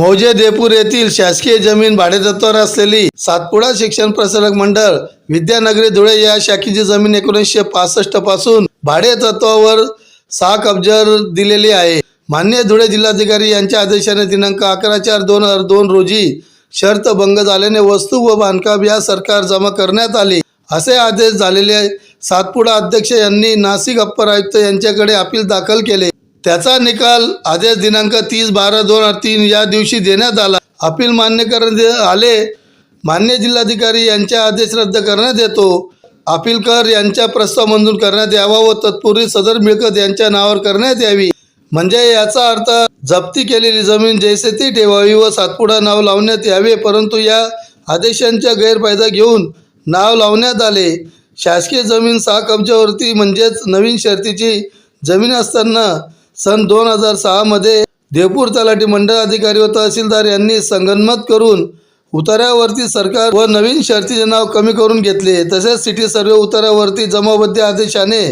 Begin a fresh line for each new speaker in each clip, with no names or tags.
मौजे देपूर येथील शासकीय जमीन भाडेतत्वावर असलेली सातपुडा शिक्षण प्रसारक मंडळ विद्यानगरी धुळे या शाखेची जमीन एकोणीसशे पासष्टपासून भाडेतत्वावर सहा कब्जर दिलेली आहे. मान्य धुळे जिल्हाधिकारी यांच्या आदेशाने दिनांक अकरा चार दोन हजार दोन रोजी शर्त भंग झाल्याने वस्तू व बांधकाम या सरकार जमा करण्यात आले. असे आदेश झालेले सातपुडा अध्यक्ष यांनी नाशिक अप्पर आयुक्त यांच्याकडे अपील दाखल केले. त्याचा निकाल आदेश दिनांक तीस बारा दोन हजार तीन या दिवशी देण्यात आला. अपील मान्य करण्यात आले. मान्य जिल्हाधिकारी यांचा आदेश रद्द करण्यात येतो. अपीलकर यांचा प्रस्ताव मंजूर करण्यात यावा व तत्पूर्वी सदर मिळकत यांच्या नावावर करण्यात यावी. म्हणजे याचा अर्थ जप्ती केलेली जमीन जैसे ती ठेवावी व सातपुडा नाव लावण्यात यावे परंतु या आदेशांचा गैरफायदा घेऊन नाव लावण्यात आले. शासकीय जमीन सहा कब्जावरती म्हणजेच नवीन शर्तीची जमीन असताना सन दोन हजार सहामध्ये देवपूर तलाठी मंडळ अधिकारी व तहसीलदार यांनी संगनमत करून उतार्यावरती सरकार व नवीन शर्तीचे नाव कमी करून घेतले. तसेच सिटी सर्वे उतार्यावरती जमाबद्ध आदेशाने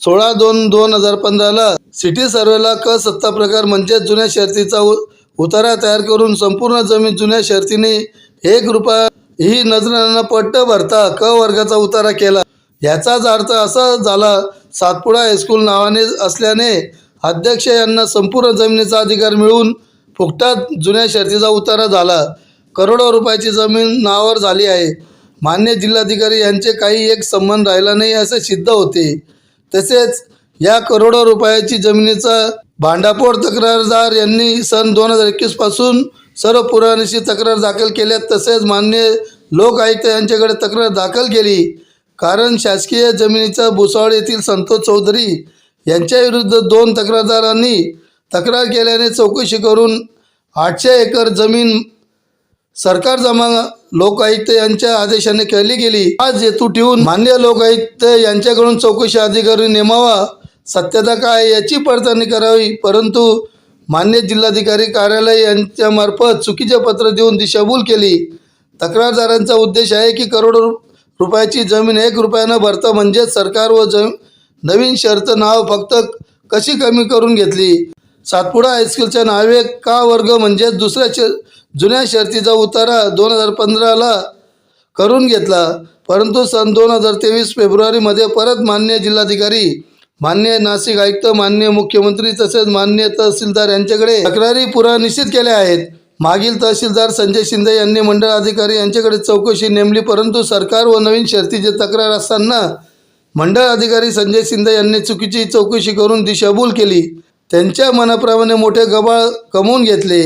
सोळा दोन दोन हजार पंधराला सिटी सर्वेला क सत्ता प्रकार म्हणजेच जुन्या शर्तीचा उतारा तयार करून संपूर्ण जमीन जुन्या शर्तीने एक रुपया ही नजरांना पट्ट भरता क वर्गाचा उतारा केला. याचाच अर्थ असा झाला सातपुडा हायस्कूल नावाने असल्याने अध्यक्ष यांना संपूर्ण जमिनीचा अधिकार मिळून फुकटात जुन्या शर्तीचा उतारा झाला. करोडो रुपयाची जमीन नावावर झाली आहे. मान्य जिल्हाधिकारी यांचे काही एक संबंध राहिला नाही असे सिद्ध होते. तसेच या करोडो रुपयाची जमिनीचा भांडाफोड तक्रारदार यांनी सन दोन हजार एकवीसपासून सर्व पुराणीशी तक्रार दाखल केल्या. तसेच मान्य लोक आयुक्त यांच्याकडे तक्रार दाखल केली. कारण शासकीय जमिनीचा भुसावळ येथील संतोष चौधरी यांच्या विरुद्ध दोन तक्रारदारांनी तक्रार केल्याने चौकशी करून आठशे एकर जमीन सरकार जमा लोकायुक्त यांच्या आदेशाने केली गेली. आज हेतू ठेवून मान्य लोकायुक्त यांच्याकडून चौकशी अधिकारी नेमावा सत्यता काय याची पडताळणी करावी परंतु मान्य जिल्हाधिकारी कार्यालय यांच्यामार्फत चुकीचे पत्र देऊन दिशाभूल केली. तक्रारदारांचा उद्देश आहे की करोडो रुपयाची जमीन एक रुपयानं भरता म्हणजेच सरकार व जमीन नवीन शर्त नाव फक्त कशी कमी करून घेतली? सातपुडा हायस्कूलच्या नावे का वर्ग म्हणजेच दुसऱ्या शर जुन्या शर्तीचा उतारा दोन हजार पंधराला करून घेतला. परंतु सन दोन हजार तेवीस फेब्रुवारीमध्ये परत मान्य जिल्हाधिकारी मान्य नाशिक आयुक्त मान्य मुख्यमंत्री तसेच मान्य तहसीलदार यांच्याकडे तक्रारी पुरा निश्चित केल्या आहेत. मागील तहसीलदार संजय शिंदे यांनी मंडळ अधिकारी यांच्याकडे चौकशी नेमली परंतु सरकार व नवीन शर्तीची तक्रार असताना मंडळ अधिकारी संजय शिंदे यांनी चुकीची चौकशी करून दिशाभूल केली. त्यांच्या मनाप्रमाणे मोठे गबाळ कमवून घेतले.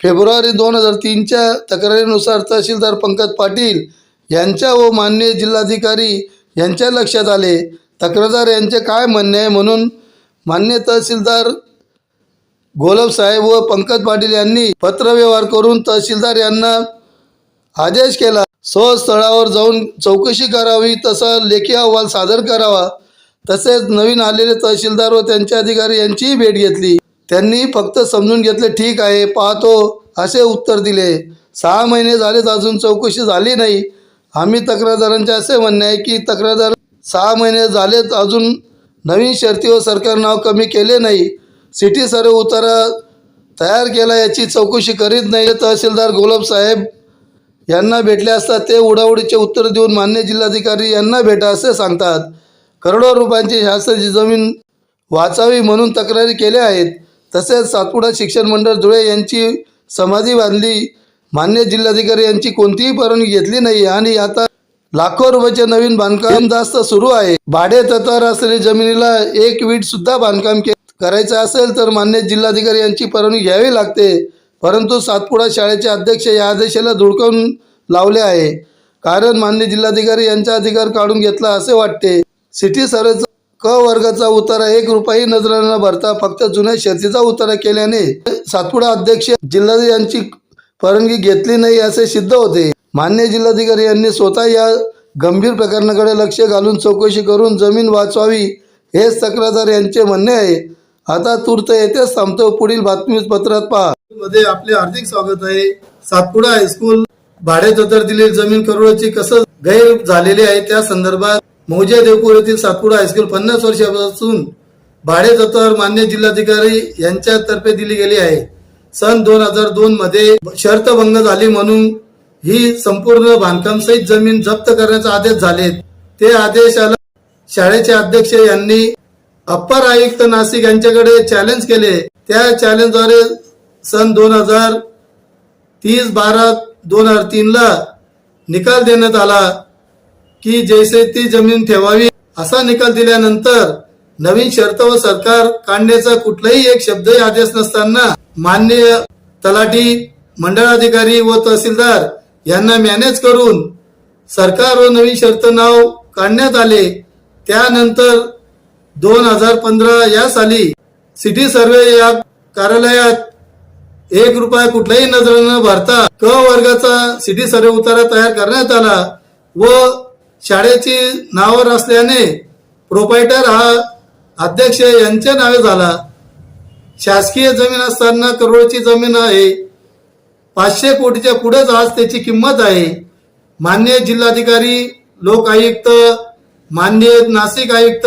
फेब्रुवारी दोन हजार तीनच्या तक्रारीनुसार तहसीलदार पंकज पाटील यांच्या व मान्य जिल्हाधिकारी यांच्या लक्षात आले. तक्रारदार यांचे काय म्हणणे आहे म्हणून मान्य तहसीलदार गोलबसाहेब व पंकज पाटील यांनी पत्रव्यवहार करून तहसीलदार यांना आदेश केला. स्वस्थळावर जाऊन चौकशी करावी तसा लेखी अहवाल सादर करावा. तसेच नवीन आलेले तहसीलदार व त्यांचे अधिकारी यांचीही भेट घेतली. त्यांनी फक्त समजून घेतले ठीक आहे पाहतो असे उत्तर दिले. सहा महिने झालेच अजून चौकशी झाली नाही. आम्ही तक्रारदारांचे असे म्हणणे आहे की तक्रारदार सहा महिने झालेत अजून नवीन शर्ती व सरकार नाव कमी केले नाही. सिटी सर्व उतारा तयार केला याची चौकशी करीत नाही. तहसीलदार गोलबसाहेब यांना भेटले असता ते उडावडीचे उत्तर देऊन मान्य जिल्हाधिकारी यांना भेटा असे सांगतात. करोडो रुपयांची शासनाची जमीन वाचावी म्हणून तक्रारी केल्या आहेत. तसेच सातपुडा शिक्षण मंडळ धुळे यांची समाधी बांधली. मान्य जिल्हाधिकारी यांची कोणतीही परवानगी घेतली नाही आणि आता लाखो रुपयाचे नवीन बांधकाम जास्त सुरू आहे. भाडे ततार असलेली जमिनीला एक वीट सुद्धा बांधकाम करायचं असेल तर मान्य जिल्हाधिकारी यांची परवानगी घ्यावी लागते. परंतु सातपुडा शाळेचे अध्यक्ष या आदेशाला धुडकावून लावले आहे. कारण मान्य जिल्हाधिकारी यांचा अधिकार काढून घेतला असे वाटते. सिटी सर्वेचा क वर्गाचा उतारा एक रुपयाही नजर न भरता फक्त जुन्या शर्तीचा उतारा केल्याने सातपुडा अध्यक्ष जिल्हा यांची परवानगी घेतली नाही असे सिद्ध होते. मान्य जिल्हाधिकारी यांनी स्वतः या गंभीर प्रकरणाकडे लक्ष घालून चौकशी करून जमीन वाचवावी हेच तक्रारदार यांचे म्हणणे आहे. आता तूर्त येथेच थांबतो. पुढील बातमीपत्रात पहा. मध्ये आपले हार्दिक स्वागत आहे. सातपुडा हायस्कूल भाडे जतर दिलेली जमीन करोडची कसं गैर झालेली आहे त्या संदर्भात मौजे देवपूर येथील सातपुडा हायस्कूल पन्नास वर्षापासून भाडे जतर मान्य जिल्हाधिकारी यांच्यातर्फे दिली गेली आहे. सन दोन हजार दोन मध्ये शर्तभंग झाली म्हणून ही संपूर्ण बांधकाम सहित जमीन जप्त करण्याचे आदेश झालेत. ते आदेशाला शाळेचे अध्यक्ष यांनी अप्पर आयुक्त नाशिक यांच्याकडे चॅलेंज केले. त्या चॅलेंजद्वारे सन दोन हजार तीस बारा दोन हजार तीनला निकाल देण्यात आला की जैसे ती जमीन ठेवावी असा निकाल दिल्यानंतर नवीन शर्त व सरकार काढण्याचा कुठलाही एक शब्दही आदेश नसताना मान्य तलाठी मंडळाधिकारी व तहसीलदार यांना मॅनेज करून सरकार व नवीन शर्त नाव काढण्यात आले. त्यानंतर दोन हजार पंधरा या साली सिटी सर्वे या कार्यालयात एक रुपया कुठल्याही नजर न भरता क वर्गाचा सिटी सर्वे उतारा तयार करण्यात आला व शाळेची नावावर असल्याने प्रोपायटर हा अध्यक्ष यांच्या नावे झाला. शासकीय जमीन असताना करोडची जमीन आहे. पाचशे कोटीच्या पुढेच आज त्याची किंमत आहे. मान्य जिल्हाधिकारी लोक आयुक्त मान्य नाशिक आयुक्त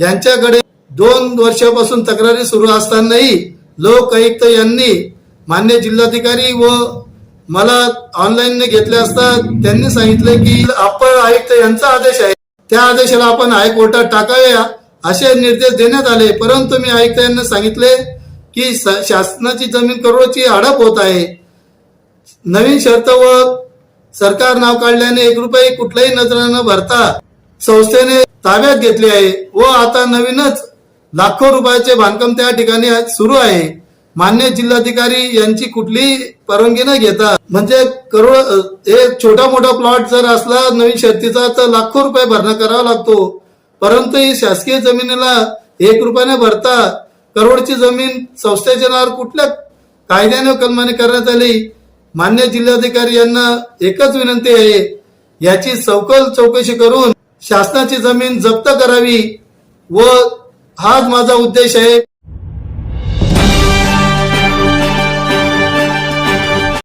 यांच्याकडे दोन वर्षापासून तक्रारी सुरू असतानाही लोक आयुक्त यांनी मान्य जिल्हाधिकारी व मला ऑनलाईन घेतले असता त्यांनी सांगितले की अप्पर आयुक्त यांचा आदेश आहे. त्या आदेशाला आपण हायकोर्टात टाकाव्या असे निर्देश देण्यात आले. परंतु मी आयुक्त यांना सांगितले की शासनाची जमीन करोडची हडप होत आहे. नवीन शर्त व सरकार नाव काढल्याने एक रुपये कुठल्याही नजर न भरता संस्थेने ताब्यात घेतली आहे व आता नवीनच लाखो रुपयाचे बांधकाम त्या ठिकाणी सुरू आहे. मान्य जिल्हाधिकारी यांची कुठलीही परवानगी न घेता म्हणजे करोड हे एक छोटा मोठा प्लॉट जर असला नवीन शर्तीचा तर लाखो रुपये भरणा करावा लागतो. परंतु ही शासकीय जमिनीला एक रुपयाने भरता करोडची जमीन संस्थेच्या नावावर कुठल्या कायद्याने कलमाने करण्यात आली? मान्य जिल्हाधिकारी यांना एकच विनंती आहे याची सवकल चौकशी करून शासनाची जमीन जप्त करावी. व हाच माझा उद्देश आहे.